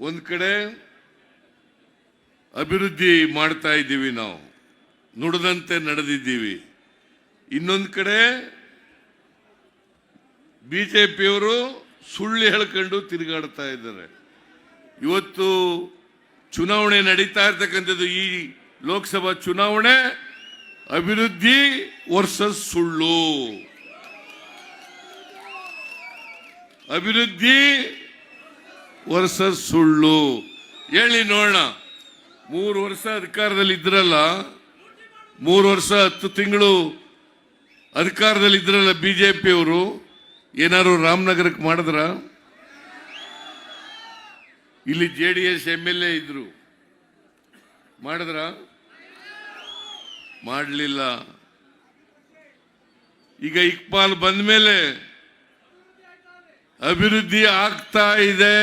ಒಂದ್ ಕಡೆ ಅಭಿವೃದ್ಧಿ ಮಾಡ್ತಾ ಇದ್ದೀವಿ ನಾವು, ನುಡಿದಂತೆ ನಡೆದಿದ್ದೀವಿ. ಇನ್ನೊಂದು ಕಡೆ ಬಿಜೆಪಿಯವರು ಸುಳ್ಳು ಹೇಳ್ಕೊಂಡು ತಿರುಗಾಡ್ತಾ ಇದ್ದಾರೆ. ಇವತ್ತು ಚುನಾವಣೆ ನಡೀತಾ ಇರ್ತಕ್ಕಂಥದ್ದು ಈ ಲೋಕಸಭಾ ಚುನಾವಣೆ, ಅಭಿವೃದ್ಧಿ ವರ್ಸಸ್ ಸುಳ್ಳು. ಅಭಿವೃದ್ಧಿ ವರ್ಸಸ್ ಸುಳ್ಳು. ಹೇಳಿ ನೋಡೋಣ. ಮೂರು ವರ್ಷ ಅಧಿಕಾರದಲ್ಲಿ ಇದ್ರಲ್ಲ, ಮೂರು ವರ್ಷ ಹತ್ತು ತಿಂಗಳು ಅಧಿಕಾರದಲ್ಲಿ ಇದ್ರಲ್ಲ ಬಿಜೆಪಿಯವರು. ಏನಾದ್ರು ರಾಮನಗರಕ್ಕೆ ಮಾಡಿದ್ರ? ಇಲ್ಲಿ J D S M L A ಇದ್ರು. ಮಾಡಿದ್ರ? ಮಾಡಲಿಲ್ಲ. ಈಗ ಇಕ್ಬಾಲ್ ಬಂದ ಮೇಲೆ ಅಭಿವೃದ್ಧಿ ಆಗ್ತಾ ಇದೆ.